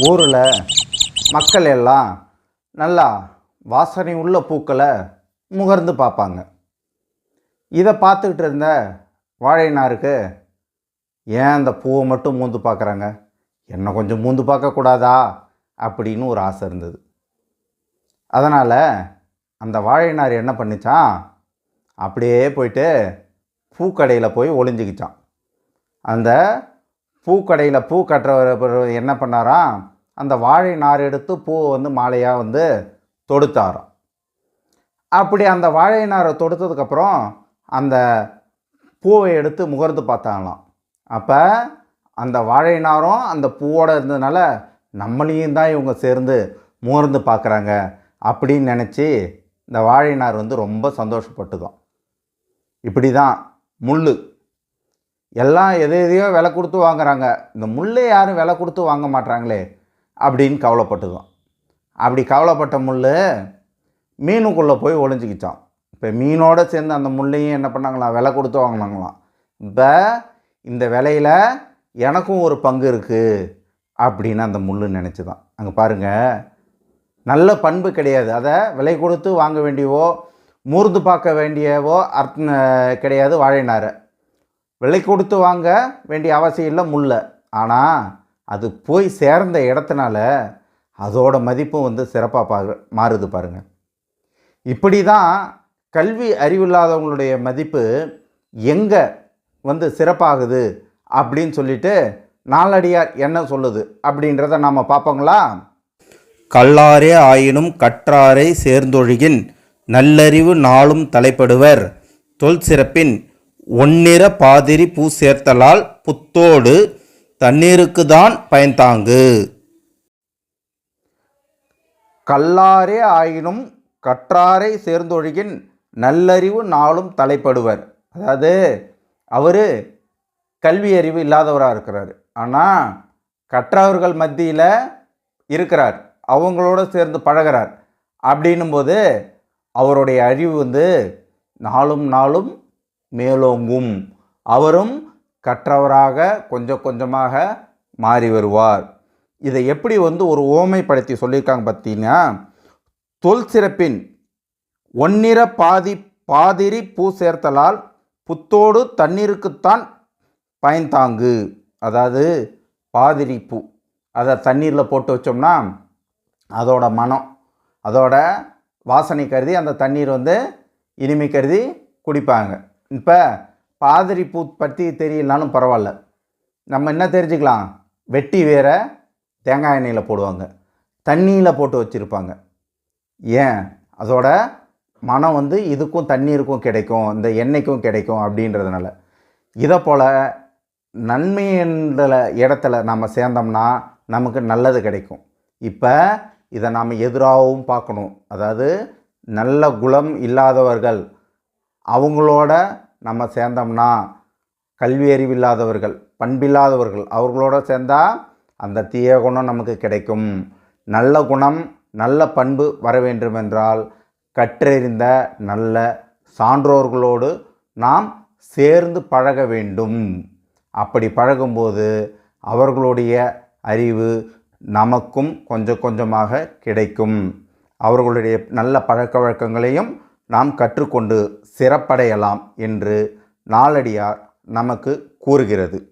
ஊரில் மக்கள் எல்லாம் நல்லா வாசனை உள்ள பூக்களை முகர்ந்து பார்ப்பாங்க. இதை பார்த்துக்கிட்டு இருந்த வாழைனாருக்கு ஏன் அந்த பூவை மட்டும் மூந்து பார்க்குறாங்க? என்னை கொஞ்சம் மூந்து பார்க்கக்கூடாதா அப்படின்னு ஒரு ஆசை இருந்தது. அதனால் அந்த வாழைநார் என்ன பண்ணிச்சான்? அப்படியே போயிட்டு பூக்கடையில் போய் ஒளிஞ்சிக்கிச்சான். அந்த பூக்கடையில் பூ கட்டுறவர் என்ன பண்ணாராம் அந்த வாழை நார் எடுத்து பூவை வந்து மாலையாக வந்து தொடுத்தாராம். அப்படி அந்த வாழை நாரை தொடுத்ததுக்கப்புறம் அந்த பூவை எடுத்து முகர்ந்து பார்த்தாங்களாம். அப்போ அந்த வாழை நாரும் அந்த பூவோடு இருந்ததுனால நம்மளையும் தான் இவங்க சேர்ந்து முகர்ந்து பார்க்குறாங்க அப்படின்னு நினச்சி இந்த வாழை நார் வந்து ரொம்ப சந்தோஷப்பட்டுதான் இப்படி தான் முள் எல்லாம் எதை எதையோ விலை கொடுத்து வாங்குறாங்க. இந்த முள்ளை யாரும் விலை கொடுத்து வாங்க மாட்றாங்களே அப்படின்னு கவலைப்பட்டுதான் அப்படி கவலைப்பட்ட முள் மீனுக்குள்ளே போய் ஒளிஞ்சிக்கிச்சான் இப்போ மீனோடு சேர்ந்து அந்த முள்ளையும் என்ன பண்ணாங்களாம்? விலை கொடுத்து வாங்கினாங்களாம். இப்போ இந்த விலையில் எனக்கும் ஒரு பங்கு இருக்குது அப்படின்னு அந்த முள் நினச்சி தான் அங்கே பாருங்கள் நல்ல பண்பு கிடையாது. அதை விலை கொடுத்து வாங்க வேண்டியவோ மூர்ந்து பார்க்க வேண்டியவோ அர்த்த கிடையாது வாழைநாரை. விலை கொடுத்து வாங்க வேண்டிய அவசியம் இல்லை முல்லை. ஆனால் அது போய் சேர்ந்த இடத்துனால அதோட மதிப்பும் வந்து சிறப்பாக பா மாறுது பாருங்கள் இப்படி தான் கல்வி அறிவில்லாதவங்களுடைய மதிப்பு எங்கே வந்து சிறப்பாகுது அப்படின்னு சொல்லிட்டு நாளடியார் என்ன சொல்லுது அப்படின்றத நாம் பார்ப்போங்களா? கல்லாரே ஆயினும் கற்றாரை சேர்ந்தொழுகின் நல்லறிவு நாளும் தலைப்படுவர். தொல் சிறப்பின் ஒன்னிற பாதிரி பூ சேர்த்தலால் புத்தோடு தண்ணீருக்கு தான் பயன்தாங்கு கல்லாரே ஆயினும் கற்றாரை சேர்ந்தொழுகின் நல்லறிவு நாளும் தலைப்படுவர். அதாவது அவர் கல்வி அறிவு இல்லாதவராக இருக்கிறார். ஆனால் கற்றவர்கள் மத்தியில் இருக்கிறார். அவங்களோட சேர்ந்து பழகிறார். அப்படின்னும்போது அவருடைய அறிவு வந்து நாளும் நாளும் மேலோங்கும். அவரும் கற்றவராக கொஞ்சம் கொஞ்சமாக மாறி வருவார். இதை எப்படி வந்து ஒரு ஓமைப்படுத்தி சொல்லியிருக்காங்க பார்த்தீங்கன்னா தொல் சிறப்பின் ஒன்னிற பாதி பாதிரி பூ சேர்த்தலால் புத்தோடு தண்ணீருக்குத்தான் பயன்தாங்கு அதாவது பாதிரி பூ. அதை தண்ணீரில் போட்டு வச்சோம்னா அதோட மனம் அதோட வாசனை கருதி அந்த தண்ணீர் வந்து இனிமை கருதி குடிப்பாங்க. இப்போ பாதிரி பூத் பற்றி தெரியலனாலும் பரவாயில்ல. நம்ம என்ன தெரிஞ்சுக்கலாம்? வெட்டி வேற தேங்காய் எண்ணெயில் போடுவாங்க. தண்ணியில் போட்டு வச்சுருப்பாங்க. ஏன்? அதோட மனம் வந்து இதுக்கும் தண்ணீருக்கும் கிடைக்கும் இந்த எண்ணெய்க்கும் கிடைக்கும் அப்படின்றதுனால. இதை போல் நன்மை என்ற இடத்துல நம்ம சேர்ந்தோம்னா நமக்கு நல்லது கிடைக்கும். இப்போ இதை நாம் எதிராகவும் பார்க்கணும். அதாவது நல்ல குலம் இல்லாதவர்கள் அவங்களோட நம்ம சேர்ந்தோம்னா கல்வி அறிவில்லாதவர்கள் பண்பில்லாதவர்கள் அவர்களோட சேர்ந்தால் அந்த தீய குணம் நமக்கு கிடைக்கும். நல்ல குணம் நல்ல பண்பு வர வேண்டுமென்றால் கற்றறிந்த நல்ல சான்றோர்களோடு நாம் சேர்ந்து பழக வேண்டும். அப்படி பழகும்போது அவர்களுடைய அறிவு நமக்கும் கொஞ்சம் கொஞ்சமாக கிடைக்கும். அவர்களுடைய நல்ல பழக்க வழக்கங்களையும் நாம் கற்றுக்கொண்டு சிறப்படையலாம் என்று நாளடியார் நமக்கு கூறுகிறது.